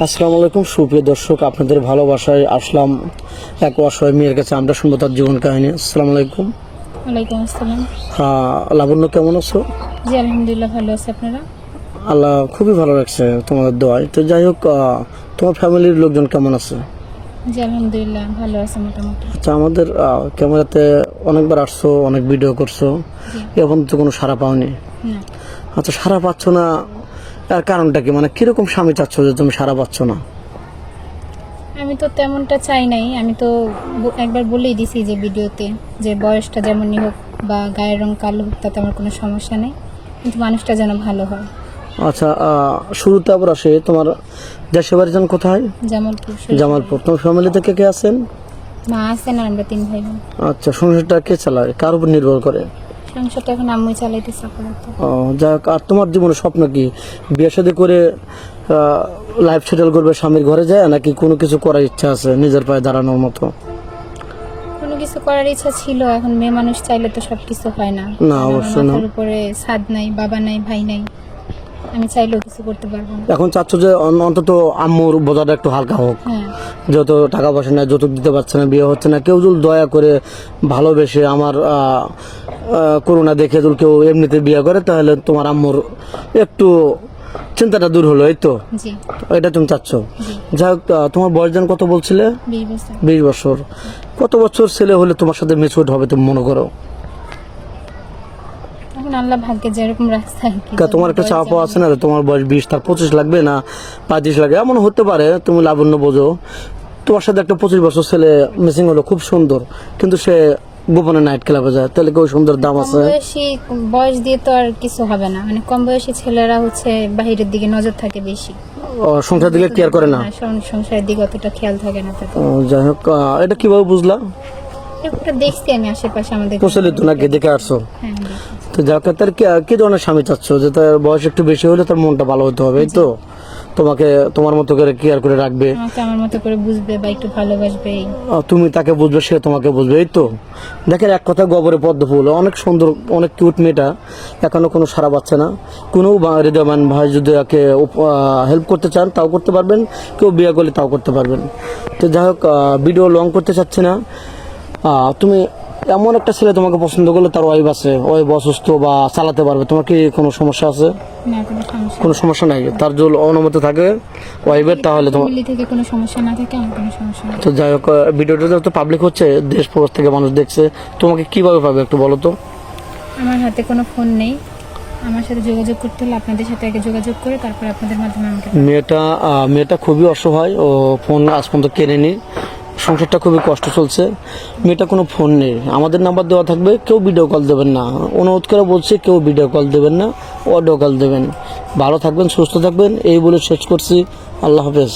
আসসালামু আলাইকুম। সুপ্রিয় দর্শক আপনাদের ভালোবাসায় আসলাম এক অসহায় মেয়ের কাছে। আমরা শুনব তার জীবন কাহিনী। আসসালামু আলাইকুম। ওয়ালাইকুম আসসালাম। লাবণ্য কেমন আছো? জি আলহামদুলিল্লাহ ভালো আছে। আপনারা? আল্লাহ খুবই ভালো লাগছে তোমাদের দোয়ায়। তো যাই হোক তোমার ফ্যামিলির লোকজন কেমন আছে? জি আলহামদুলিল্লাহ ভালো আছে মোটামুটি। আচ্ছা আমাদের ক্যামেরাতে অনেকবার আসছো অনেক ভিডিও করছ। এখন তো কোনো সারা পাওনি। আচ্ছা সারা পাচ্ছ না তার কারণটা কি? মানে কীরকম স্বামী চাচ্ছ যে তুমি সারা পাচ্ছ না? আমি তো তেমনটা চাই নাই। আমি তো একবার বলেই দিছি যে ভিডিওতে যে বয়সটা যেমনই হোক বা গায়ের রং কালো হোক তাতে আমার কোনো সমস্যা নেই। কিন্তু মানুষটা যেন ভালো হয়। আচ্ছা শুরুতে আবার আসে তোমার দেশের বাড়ি যান কোথায়? জামালপুর জামালপুর। তোমার ফ্যামিলিতে কে কে আছেন? মা আছেন আর আমরা তিন ভাই বোন। আচ্ছা সংসারটা কে চালায়? কার উপর নির্ভর করে? এখন আম্মুই চালাইতেছে আপাতত। ও, যাক আর তোমার জীবনে স্বপ্ন কি? বিয়ে শাদী করে লাইফ সেটেল করবে স্বামীর ঘরে যায় নাকি কোনো কিছু করার ইচ্ছা আছে নিজের পায়ে দাঁড়ানোর মতো? কোনো কিছু করার ইচ্ছা ছিল এখন মেয়ে মানুষ চাইলে তো সব কিছু হয় না। না, অবশ্যই না। উপরে ছাদ নাই বাবা নাই ভাই নাই। আমি চাইলেও কিছু করতে পারব না। এখন চাচ্ছ যে অন্তত আম্মুর বোঝাটা একটু হালকা হোক। হ্যাঁ। যত টাকা পয়সা নেই যৌতুক দিতে পারছে না বিয়ে হচ্ছে না কেউ যদি দয়া করে ভালোবেসে আমার করোনা দেখে যদি কেউ এমনিতে বিয়ে করে তাহলে তোমার আম্মুর একটু চিন্তাটা দূর হলো এই তো? এটা তুমি চাচ্ছ? যাই হোক তোমার বয়স কত বলছিলে? বিশ বছর। বিশ বছর। কত বছর ছেলে হলে তোমার সাথে মেচুর হবে তুমি মনে করো? এখন আল্লাহ ভাগ্যে যেরকম রাস্তা আর কি কা তোমার একটা চাপ আছে না? তোমার বয়স বিশ তার পঁচিশ লাগবে না? পঁয়ত্রিশ লাগবে এমন হতে পারে তুমি লাবণ্য বোঝো। তোমার সাথে একটা পঁচিশ বছর ছেলে মিসিং হলো খুব সুন্দর। কিন্তু সে গোপনে নাইট ক্লাবে যায়। তাহলে কেউ সুন্দর দাম আছে? বয়সী বয়স দিয়ে তো আর কিছু হবে না। মানে কম বয়সী ছেলেরা হচ্ছে বাহিরের দিকে নজর থাকে বেশি। সংসার দিকে কেয়ার করে না? সংসারের দিকে অতটা খেয়াল থাকে না তাদের। যাই হোক এটা কীভাবে বুঝলা? এরকমটা দেখছি আমি আশেপাশে আমাদের প্রচলিত নাকি দেখে আসছো? হ্যাঁ তো যাক তার কি- ধরনের স্বামী চাচ্ছ? যে তার বয়স একটু বেশি হলে তার মনটা ভালো হতে হবে তো? তোমাকে তোমার মতো করে কেয়ার করে রাখবে। আমাকে আমার মতো করে বুঝবে বা একটু ভালোবাসবে তুমি তাকে বুঝবে সে তোমাকে বুঝবে এই তো? দেখেন এক কথা গোবরে পদ্ম ফুল। অনেক সুন্দর অনেক কিউট মেয়েটা। এখনও কোনো সারা পাচ্ছে না। কোনো হৃদয়বান ভাই যদি হেল্প করতে চান তাও করতে পারবেন। কেউ বিয়ে করলে তাও করতে পারবেন। তো যাই হোক ভিডিও লং করতে চাচ্ছি না। তুমি এমন একটা ছেলে তোমাকে পছন্দ করলে তার ওয়াইফ আছে ওয়াইফ অসুস্থ বা চালাতে পারবে তোমার কি কোনো সমস্যা আছে? কোনো সমস্যা নাই। তার যদি অনুমতি থাকে ওয়াইফের তাহলে তোমার থেকে কোনো সমস্যা না থাকে আমার কোনো সমস্যা তো যাই হোক ভিডিওটা তো পাবলিক হচ্ছে দেশ প্রবাস থেকে মানুষ দেখছে তোমাকে কীভাবে পাবে একটু বলো তো? আমার হাতে কোনো ফোন নেই। আমার সাথে যোগাযোগ করতে হলে আপনাদের সাথে আগে যোগাযোগ করে তারপর আপনাদের মাধ্যমে আমাকে মেয়েটা মেয়েটা খুবই অসহায় ও ফোন আজ পর্যন্ত কেনেনি। সংসারটা খুবই কষ্ট চলছে। মেয়েটা কোনো ফোন নেই। আমাদের নাম্বার দেওয়া থাকবে, কেউ ভিডিও কল দেবেন না। অনুরোধ করে বলছে, কেউ ভিডিও কল দেবেন না অডিও কল দেবেন। ভালো থাকবেন, সুস্থ থাকবেন, এই বলে শেষ করছি। আল্লাহ হাফেজ।